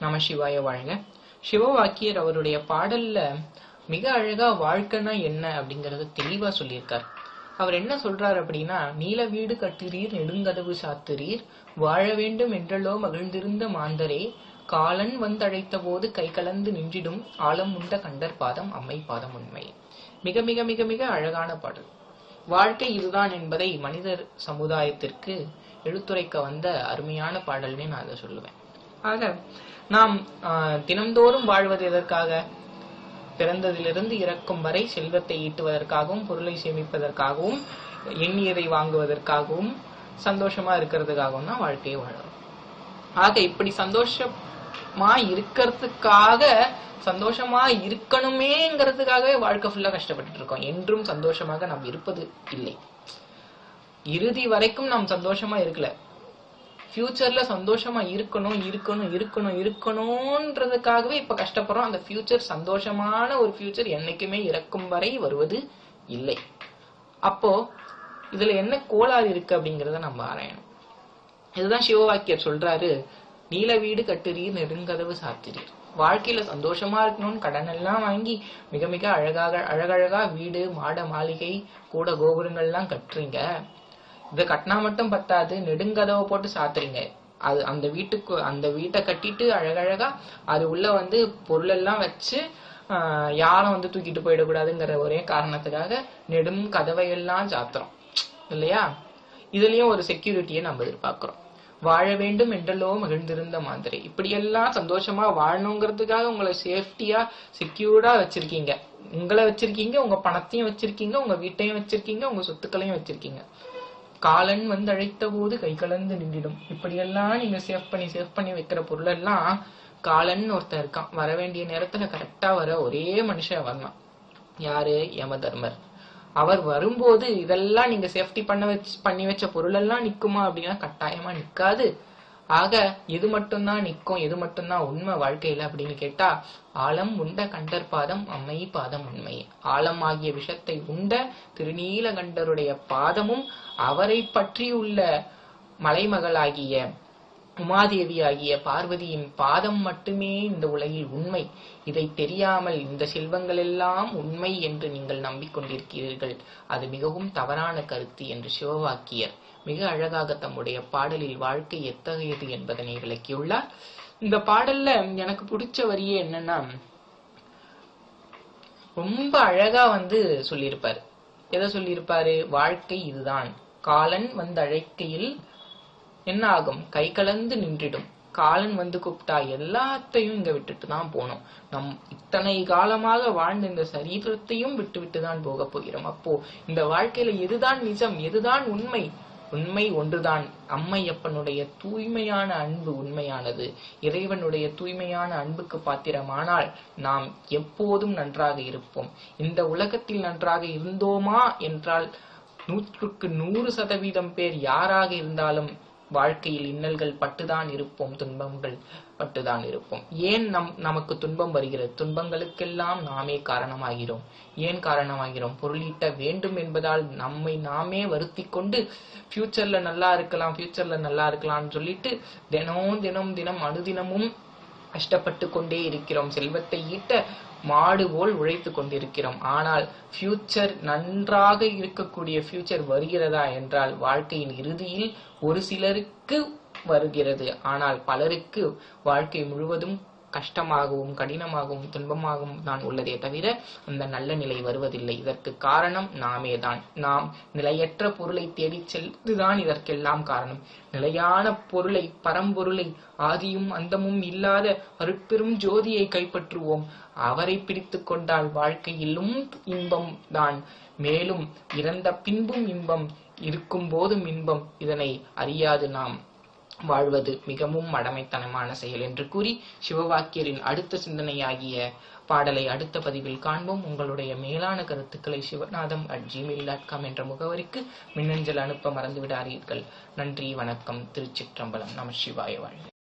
நம சிவாய வாழ்க. சிவவாக்கியர் அவருடைய பாடல்ல மிக அழகா வாழ்க்கைனா என்ன அப்படிங்கறத தெளிவா சொல்லியிருக்கார். அவர் என்ன சொல்றார் அப்படின்னா நீல வீடு கட்டுறீர் நெடுங்கதவு சாத்துறீர் வாழ வேண்டும் என்றலோ மகிழ்ந்திருந்த மாந்தரே காலன் வந்தழைத்த போது கை கலந்து நின்றிடும் ஆழம் உண்ட கண்டர் பாதம் அம்மை பாதம் உண்மை. மிக மிக மிக மிக அழகான பாடல். வாழ்க்கை இதுதான் என்பதை மனிதர் சமுதாயத்திற்கு எடுத்துரைக்க வந்த அருமையான பாடல்னே நான் அதை சொல்லுவேன். ஆக நாம் ஆஹ், தினம்தோறும் வாழ்வது எதற்காக? பிறந்ததிலிருந்து இறக்கும் வரை செல்வத்தை ஈட்டுவதற்காகவும் பொருளை சேமிப்பதற்காகவும் எண்ணியதை வாங்குவதற்காகவும் சந்தோஷமா இருக்கிறதுக்காகவும் தான் வாழ்க்கையை வாழறோம் ஆக இப்படி சந்தோஷமா இருக்கிறதுக்காக சந்தோஷமா இருக்கணுமேங்கிறதுக்காகவே வாழ்க்கை ஃபுல்லா கஷ்டப்பட்டு இருக்கோம். என்றும் சந்தோஷமாக நாம் இருப்பது இல்லை. இறுதி வரைக்கும் நாம் சந்தோஷமா இருக்கல. ஃபியூச்சர்ல சந்தோஷமா இருக்கணும் இருக்கணும் இருக்கணும் இருக்கணும்ன்றதுக்காகவே இப்ப கஷ்டப்படுறோம். அந்த ஃபியூச்சர் சந்தோஷமான ஒரு ஃபியூச்சர் என்னைக்குமே இறக்கும் வரை வருவது இல்லை. அப்போ இதுல என்ன கோளாறு இருக்கு அப்படிங்கறத நம்ம ஆராயணும். இதுதான் சிவவாக்கியர் சொல்றாரு நீல வீடு கட்டுறீர் நெடுங்கதவு சாத்திரீர். வாழ்க்கையில சந்தோஷமா இருக்கணும்னு கடன் எல்லாம் வாங்கி மிக மிக அழகாக அழகழகா வீடு மாட மாளிகை கூட கோபுரங்கள்லாம் கட்டுறீங்க. இதை கட்டினா மட்டும் பத்தாது நெடுங்கதவை போட்டு சாத்துறீங்க. அது அந்த வீட்டுக்கு அந்த வீட்டை கட்டிட்டு அழகழகா அது உள்ள வந்து பொருள் எல்லாம் வச்சு யாரும் வந்து தூக்கிட்டு போயிடக்கூடாதுங்கிற ஒரே காரணத்துக்காக நெடும் கதவையெல்லாம் சாத்துறோம். இல்லையா? இதுலயும் ஒரு செக்யூரிட்டியை நம்ம எதிர்பார்க்கிறோம். வாழ வேண்டும் என்றெல்லோ மகிழ்ந்திருந்த மாதிரி. இப்படியெல்லாம் சந்தோஷமா வாழணுங்கிறதுக்காக உங்களை சேஃப்டியா செக்யூர்டா வச்சிருக்கீங்க. உங்களை வச்சிருக்கீங்க உங்க பணத்தையும் வச்சிருக்கீங்க உங்க வீட்டையும் வச்சிருக்கீங்க உங்க சொத்துக்களையும் வச்சிருக்கீங்க. காலன் வந்து அழைத்த போது கை கலந்து நின்றிடும். இப்படியெல்லாம் நீங்க சேவ் பண்ணி சேவ் பண்ணி வைக்கிற பொருள் எல்லாம் காலன் ஒருத்தன் இருக்கான். வர வேண்டிய நேரத்துல கரெக்டா வர ஒரே மனுஷன் வரலாம் யாரு? யமதர்மர் அவர் வரும்போது இதெல்லாம் நீங்க சேஃப்டி பண்ண வச்சு பண்ணி வச்ச பொருள் எல்லாம் நிக்குமா அப்படின்னா கட்டாயமா நிக்காது. ஆக எது மட்டும்தான் நிற்கும் எது மட்டும்தான் உண்மை வாழ்க்கையில அப்படின்னு கேட்டா ஆழம் உண்ட கண்டர் பாதம் அம்மை பாதம் உண்மை. ஆழம் ஆகிய விஷத்தை உண்ட திருநீலகண்டருடைய பாதமும் அவரை பற்றியுள்ள மலைமகளாகிய உமாதேவி ஆகிய பார்வதியின் பாதம் மட்டுமே இந்த உலகில் உண்மை. இதை தெரியாமல் இந்த செல்வங்கள் எல்லாம் உண்மை என்று நீங்கள் நம்பிக்கொண்டிருக்கிறீர்கள். அது மிகவும் தவறான கருத்து என்று சிவவாக்கியர். மிக அழகாக தம்முடைய பாடலில் வாழ்க்கை எத்தகையது என்பதனை விளக்கியுள்ளார். இந்த பாடல்ல எனக்கு பிடிச்ச வரியே என்னன்னா ரொம்ப அழகா வந்து சொல்லியிருப்பாரு. எதை சொல்லியிருப்பாரு? வாழ்க்கை இதுதான். காலன் வந்து அழைக்கையில் என்ன ஆகும் கை கலந்து நின்றிடும். காலன் வந்து கூப்பிட்டா எல்லாத்தையும் இங்க விட்டுட்டு தான் போனோம் நம் இத்தனை காலமாக வாழ்ந்த இந்த சரீரத்தையும் விட்டு விட்டு தான் போக போகிறோம். அப்போ இந்த வாழ்க்கையில எதுதான் நிஜம்? எதுதான் உண்மை? உண்மை ஒன்றுதான். அம்மையப்பனுடைய தூய்மையான அன்பு உண்மையானது. இறைவனுடைய தூய்மையான அன்புக்கு பாத்திரமானால் நாம் எப்போதும் நன்றாக இருப்போம். இந்த உலகத்தில் நன்றாக இருந்தோமா என்றால் நூற்றுக்கு நூறு சதவீதம் பேர் யாராக இருந்தாலும் வாழ்க்கையில் இன்னல்கள் பட்டுதான் இருப்போம் துன்பங்கள் பட்டுதான் இருப்போம். ஏன் நம் நமக்கு துன்பம் வருகிறது? துன்பங்களுக்கெல்லாம் நாமே காரணமாகிறோம். ஏன் காரணமாகிறோம்? பொருளீட்ட வேண்டும் என்பதால் நம்மை நாமே வருத்தி கொண்டு ஃபியூச்சர்ல நல்லா இருக்கலாம் ஃபியூச்சர்ல நல்லா இருக்கலாம்னு சொல்லிட்டு தினம் தினம் தினம் அனுதினமும் கஷ்டப்பட்டு கொண்டே இருக்கிறோம். செல்வத்தை ஈட்ட மாடு போல் உழைத்து கொண்டிருக்கிறோம். ஆனால் ஃபியூச்சர் நன்றாக இருக்கக்கூடிய ஃபியூச்சர் வருகிறதா என்றால் வாழ்க்கையின் இறுதியில் ஒரு சிலருக்கு வருகிறது. ஆனால் பலருக்கு வாழ்க்கை முழுவதும் கஷ்டமாகவும் கடினமாகவும் துன்பமாகவும் தான் உள்ளதே தவிர அந்த நல்ல நிலை வருவதில்லை. இதற்கு காரணம் நாமே தான். நாம் நிலையற்ற பொருளை தேடிச் செல்வதுதான் இதற்கெல்லாம் காரணம். நிலையான பொருளை பரம்பொருளை ஆதியும் அந்தமும் இல்லாத அருட்பெரும் ஜோதியை கைப்பற்றுவோம். அவரை பிடித்து கொண்டால் வாழ்க்கையிலும் இன்பம் தான். மேலும் இறந்த பின்பும் இன்பம் இருக்கும் போதும் இன்பம். இதனை அறியாது நாம். வாழ்வது மிகவும் மடமைத்தனமான செயல் என்று கூறி சிவவாக்கியரின் அடுத்த சிந்தனையாகிய பாடலை அடுத்த பதிவில் காண்போம். உங்களுடைய மேலான கருத்துக்களை Sivanatham at Gmail dot com என்ற முகவரிக்கு மின்னஞ்சல் அனுப்ப மறந்துவிடாதீர்கள். நன்றி வணக்கம். திருச்சிற்றம்பலம். நம சிவாய வாழ்க.